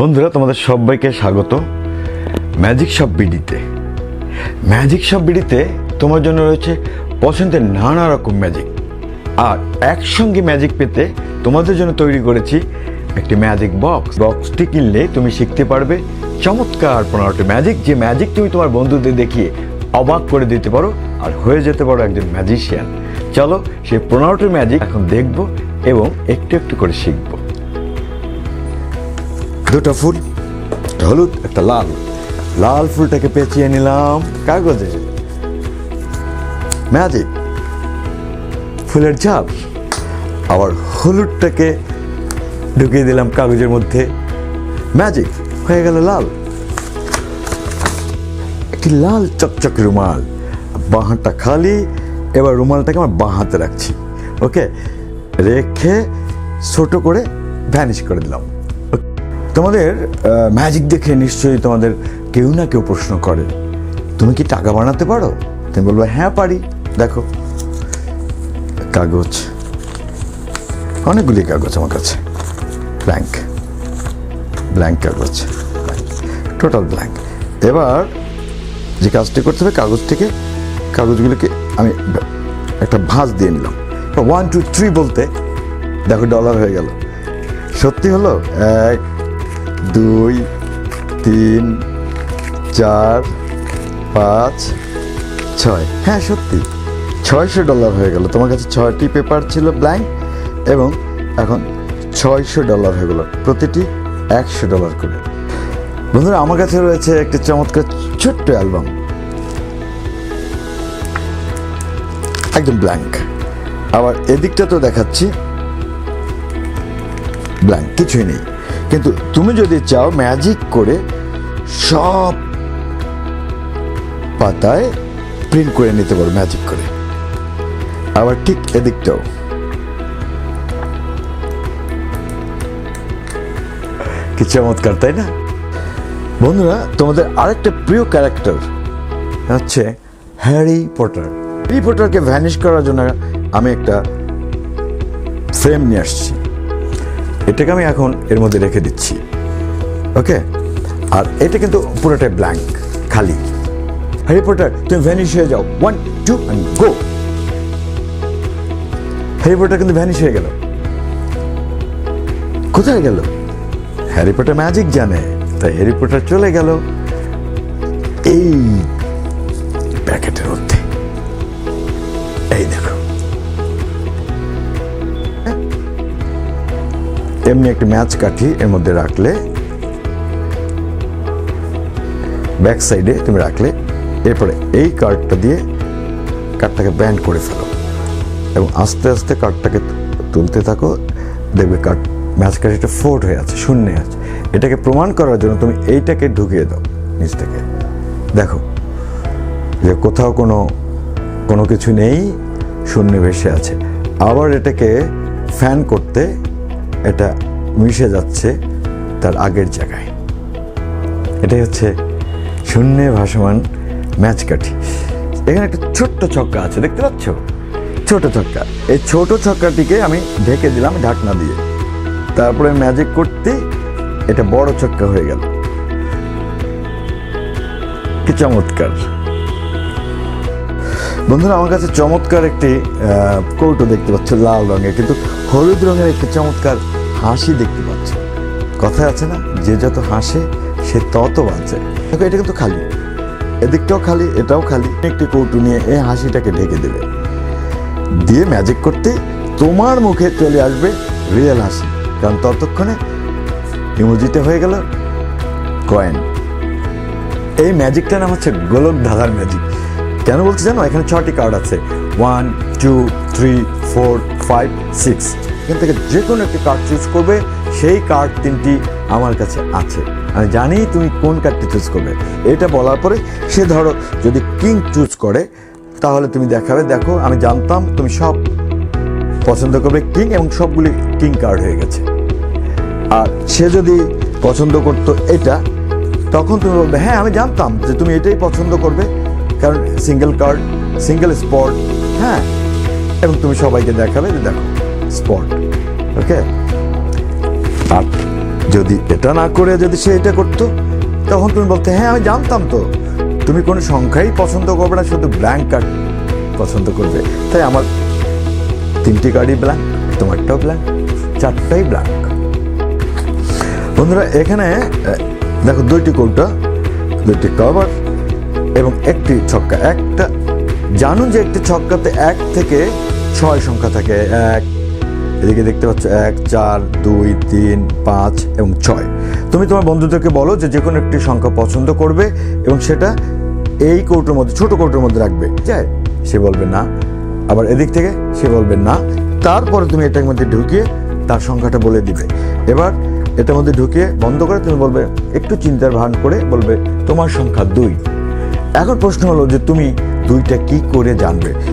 বন্ধুরা, তোমাদের সবাইকে স্বাগত ম্যাজিক শপ বিডিতে। ম্যাজিক শপ বিডিতে তোমার জন্য রয়েছে পছন্দের নানা রকম ম্যাজিক। আর একসঙ্গে ম্যাজিক পেতে তোমাদের জন্য তৈরি করেছি একটি ম্যাজিক বক্স। বক্সটি কিনলে তুমি শিখতে পারবে চমৎকার পনেরোটি ম্যাজিক, যে ম্যাজিক তুমি তোমার বন্ধুদের দেখিয়ে অবাক করে দিতে পারো আর হয়ে যেতে পারো একজন ম্যাজিশিয়ান। চলো সেই পনেরোটি ম্যাজিক এখন দেখব এবং একটু একটু করে শিখব। দুটো ফুল হলুদ, একটা লাল। লাল ফুলটাকে পেঁচিয়ে নিলাম কাগজে। ম্যাজিক ফুলের ঝাপ আবার হলুদটাকে ঢুকিয়ে দিলাম কাগজের মধ্যে। ম্যাজিক হয়ে গেল লাল। একটি লাল চকচক রুমাল। বাঁ হাতটা খালি, এবার রুমালটাকে আমার বাঁ হাতে রাখছি। ওকে রেখে ছোট করে ভ্যানিশ করে দিলাম। তোমাদের ম্যাজিক দেখে নিশ্চয়ই তোমাদের কেউ না কেউ প্রশ্ন করে। তুমি কি টাকা বানাতে পারো? তুমি বলবে হ্যাঁ পারি। দেখো, কাগজ। অনেকগুলি কাগজ আমার কাছে। ব্ল্যাঙ্ক ব্ল্যাঙ্ক কাগজ। টোটাল ব্ল্যাঙ্ক এবার যে কাজটি করতে হবে, কাগজ থেকে, কাগজগুলোকে আমি একটা ভাঁজ দিয়ে নিলাম। ওয়ান টু থ্রি বলতে, দেখো ডলার হয়ে গেল। সত্যি হলো, এক দুই, তিন, চার, পাঁচ, ছয়। হ্যাঁ সত্যি। ছয়শো ডলার হয়ে গেল। তোমার কাছে ছয়টি পেপার ছিল ব্ল্যাঙ্ক এবং এখন ছয়শো ডলার হয়ে গেল। প্রতিটি একশো ডলার করে। বন্ধুরা, আমার কাছে রয়েছে একটি চমৎকার ছোট্ট অ্যালবাম। একদম ব্ল্যাঙ্ক। আবার এদিকটা তো দেখাচ্ছি। ব্ল্যাঙ্ক, কিছুই নেই। কিন্তু তুমি যদি চাও ম্যাজিক করে সব পাতায় প্রিন্ট করে নিতে পারো ম্যাজিক করে। আবার ঠিক এদিকটাও। কি চমৎকার, তাই না? বন্ধুরা, তোমাদের আরেকটা প্রিয় ক্যারেক্টার হচ্ছে হ্যারি পটার হ্যারি পটারকে ভ্যানিশ করার জন্য আমি একটা ফ্রেম নিয়ে আসছি। এটাকে আমি এখন এর মধ্যে রেখে দিচ্ছি। ওকে আর এটা কিন্তু পুরোটাই ব্ল্যাঙ্ক খালি। হ্যারি পটার তুমি ভ্যানিশ হয়ে যাও। One two and go Harry Potter কিন্তু ভ্যানিশ হয়ে গেল। কোথায় গেল? হ্যারি পটার ম্যাজিক জানে। তাই হ্যারি পটার চলে গেল। এই এমনি একটি ম্যাচ কাঠি এর মধ্যে রাখলে ব্যাক সাইডে তুমি রাখলে, এরপরে এই কার্ডটা দিয়ে কার্ডটাকে ব্যান্ড করে ফেলো। এবং আস্তে আস্তে কার্ডটাকে তুলতে থাকো, দেখবে কার্ড ম্যাচ কাঠিটা ফোর্ট হয়ে আছে, শূন্য আছে। এটাকে প্রমাণ করার জন্য তুমি এইটাকে ঢুকিয়ে দাও নিচ থেকে। দেখো, যে কোথাও কোনো কোনো কিছু নেই, শূন্য ভেসে আছে। আবার এটাকে ফ্যান করতে এটা মিশে যাচ্ছে তার আগের জায়গায়। এটাই হচ্ছে শূন্যে ভাসমান ম্যাচ কাঠি। এখানে একটা ছোট্ট ছক্কা আছে, দেখতে পাচ্ছ? ছোট ছক্কা। এই ছোট ছক্কাটিকে আমি ঢেকে দিলাম ঢাকনা দিয়ে। তারপরে ম্যাজিক করতে এটা বড় ছক্কা হয়ে গেল। কি চমৎকার। বন্ধুরা, আমার কাছে চমৎকার একটি কৌটো দেখতে পাচ্ছ, লাল রঙের, কিন্তু হলুদ রঙের একটি চমৎকার হাসি দেখতে পাচ্ছ। কথায় আছে না, যে যত হাসে, সে তত বাঁচে। এটা কিন্তু খালি। এদিকটাও খালি, এটাও খালি। একটি কৌটো নিয়ে এই হাসিটাকে ঢেকে দেবে। দিয়ে ম্যাজিক করতে তোমার মুখে চলে আসবে রিয়েল হাসি। কারণ ততক্ষণে ইমোজিটা হয়ে গেল কয়েন এই ম্যাজিকটার নাম হচ্ছে গোলক ধাঁধার ম্যাজিক কেন বলছি জানো? এখানে ছটি কার্ড আছে। One two three four five six এখান থেকে যে কোনো একটি কার্ড চুজ করবে, সেই কার্ড তিনটি আমার কাছে আছে। আমি জানি তুমি কোন কার্ডটি চুজ করবে। এটা বলার পরে সে ধরো যদি কিং চুজ করে, তাহলে তুমি দেখাবে, দেখো, আমি জানতাম তুমি সব পছন্দ করবে কিং এবং সবগুলি কিং কার্ড হয়ে গেছে। আর সে যদি পছন্দ করতো এটা, তখন তুমি বলবে হ্যাঁ আমি জানতাম যে তুমি এটাই পছন্দ করবে। কারণ সিঙ্গেল কার্ড সিঙ্গেল স্পট হ্যাঁ? এবং তুমি সবাইকে দেখাবে যে দেখো স্পট ওকে আর যদি এটা না করে যদি সে এটা করতো, তখন তুমি বলতে হ্যাঁ আমি জানতাম তো। তুমি কোনো সংখ্যাই পছন্দ করবে না, শুধু ব্ল্যাঙ্ক কার্ড পছন্দ করবে। তাই আমার তিনটি কার্ডই ব্ল্যাঙ্ক তোমারটাও ব্ল্যাঙ্ক চারটাই ব্ল্যাঙ্ক বন্ধুরা, এখানে দেখো দুইটি কৌটা দুইটি কভার এবং একটি ছক্কা, একটা, জানুন যে একটি ছক্কাতে এক থেকে ছয় সংখ্যা থাকে, এক, এদিকে দেখতে পাচ্ছ, এক, চার, দুই, তিন, পাঁচ এবং ছয়। তুমি তোমার বন্ধুদেরকে বলো যে যে কোনো একটি সংখ্যা পছন্দ করবে এবং সেটা এই কৌটোর মধ্যে, ছোট কৌটোর মধ্যে রাখবে। যায়, সে বলবে না। আবার এদিক থেকে সে বলবে না। তারপরে তুমি এটার মধ্যে ঢুকিয়ে তার সংখ্যাটা বলে দিবে। এবার এটার মধ্যে ঢুকিয়ে বন্ধ করে তুমি বলবে, একটু চিন্তার ভান করে বলবে, তোমার সংখ্যা দুই। এখন প্রশ্ন হলো যে তুমি দুইটা কি করে জানবে?